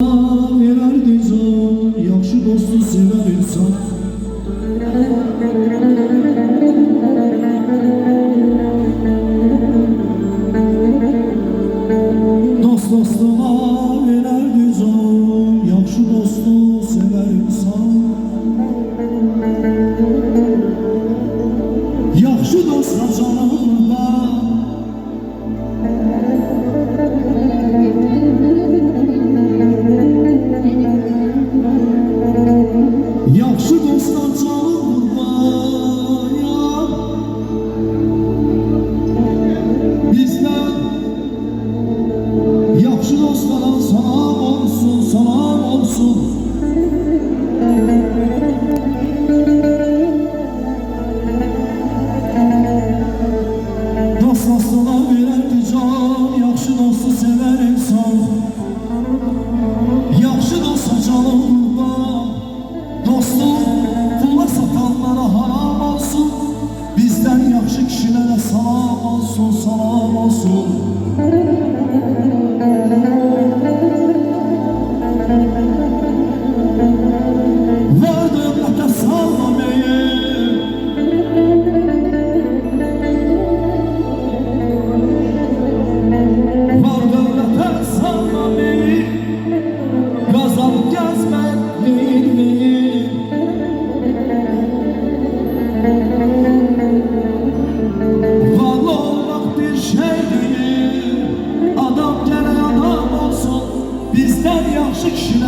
Vererdin zor, yakşı dostu sever insan Dost dostluğa vererdin zor, yakşı dostu sever insan Yakşı dostla canım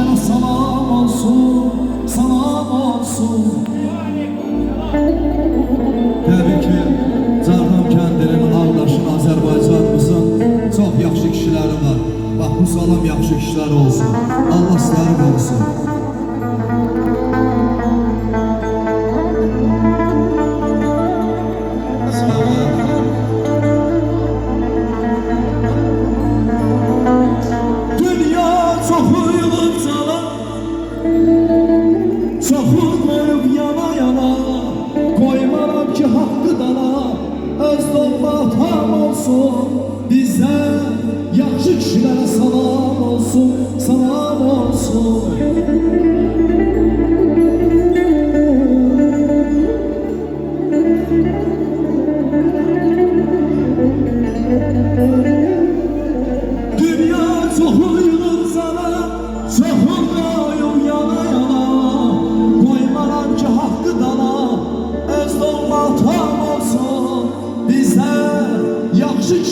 Eren'e salam olsun, salam olsun. Təbii ki, Cərdan kəndinin qardaşın Azərbaycanımızın çox yaxşı kişiləri var. Bax, bu salam yaxşı kişiləri olsun. Allah sizləri qorusun. So bizarre.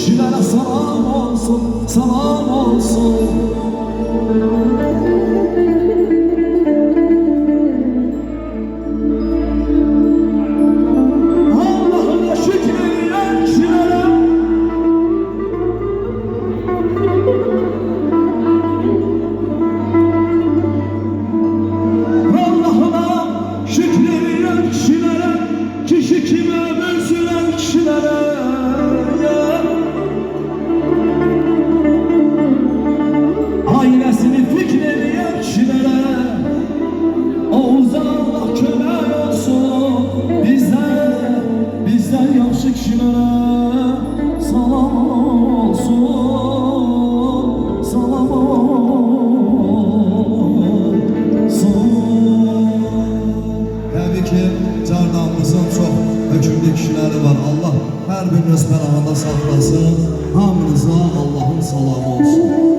Gençlere selam olsun, selam olsun. Hər bir rəsmən havada saxlasın, hamınıza Allahın salamı olsun.